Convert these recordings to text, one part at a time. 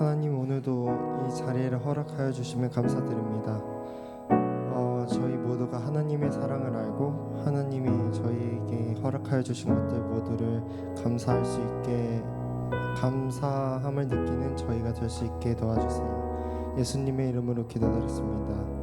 하나님 오늘도 이 자리를 허락하여 주시면 감사드립니다. 어, 저희 모두가 하나님의 사랑을 알고 하나님이 저희에게 허락하여 주신 것들 모두를 감사할 수 있게 감사함을 느끼는 저희가 될 수 있게 도와주세요. 예수님의 이름으로 기도드렸습니다.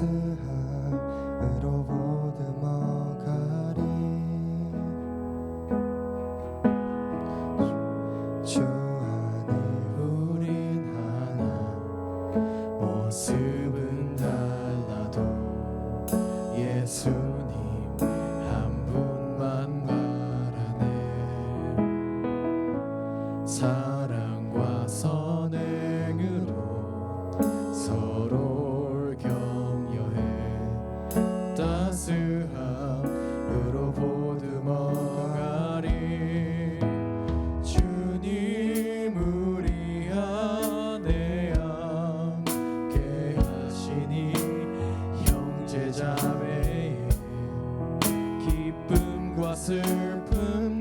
따스함으로 보듬어가리. 주 안에 우린 하나 모습은 달라도 바라네. 사랑과 선행 기쁨과 슬픔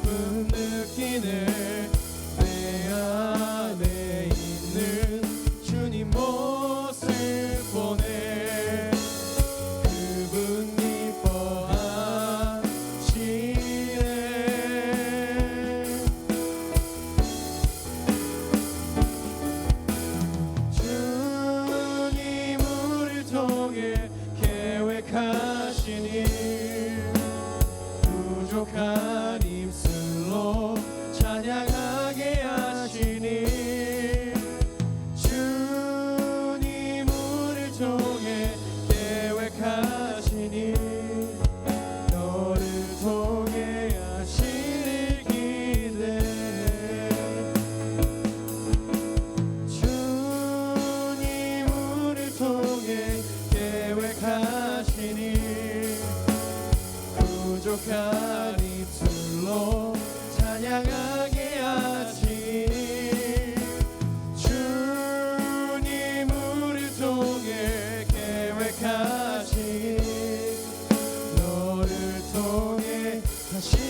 기쁨 느끼는 내 안에 있는 주님 모습 보네 그분 기뻐하시네. 주님 통해 계획하시니 she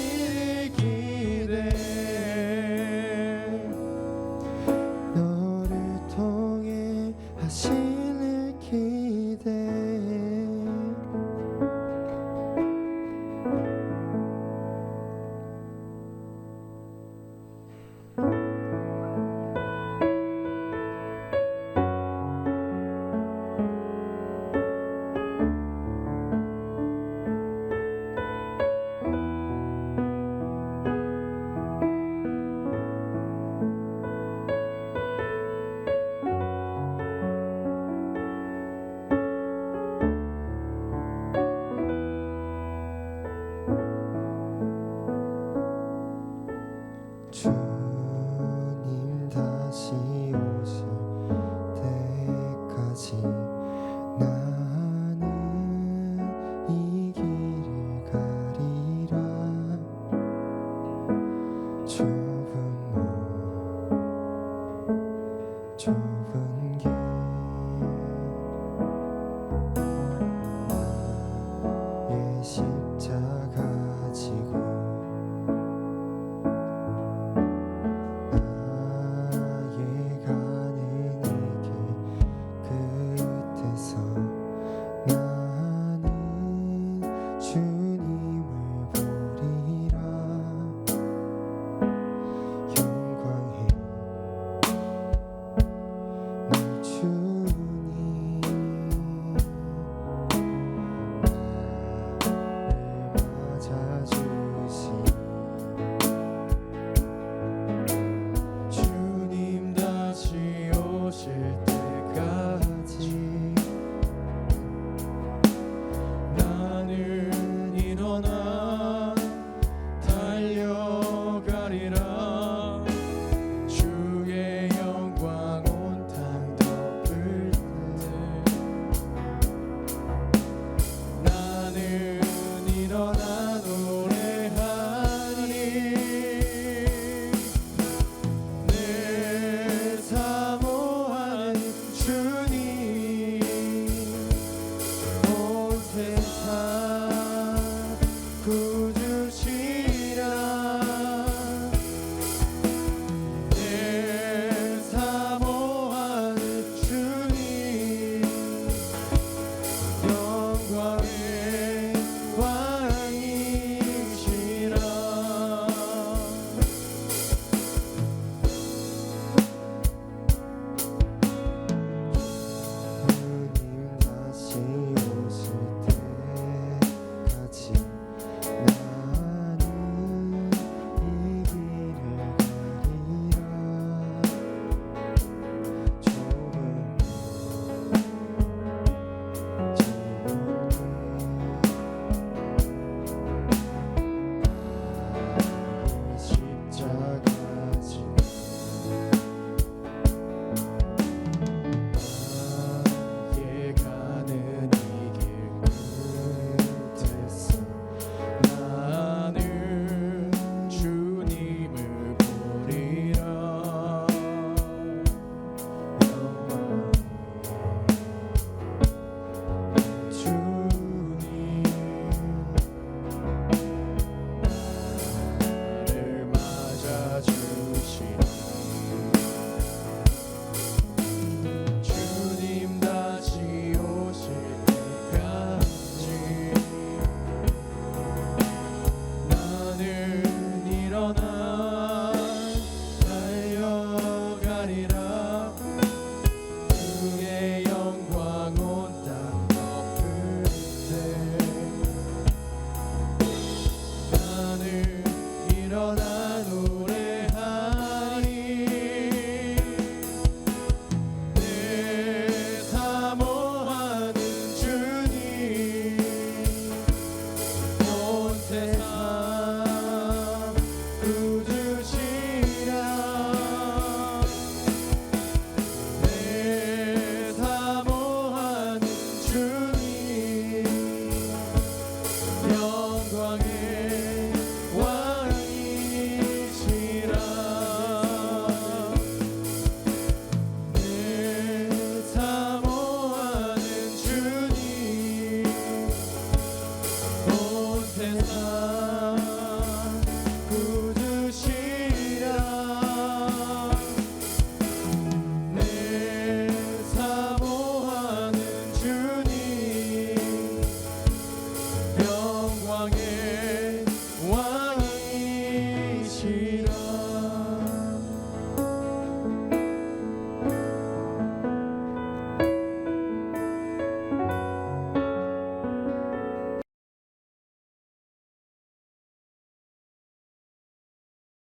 To.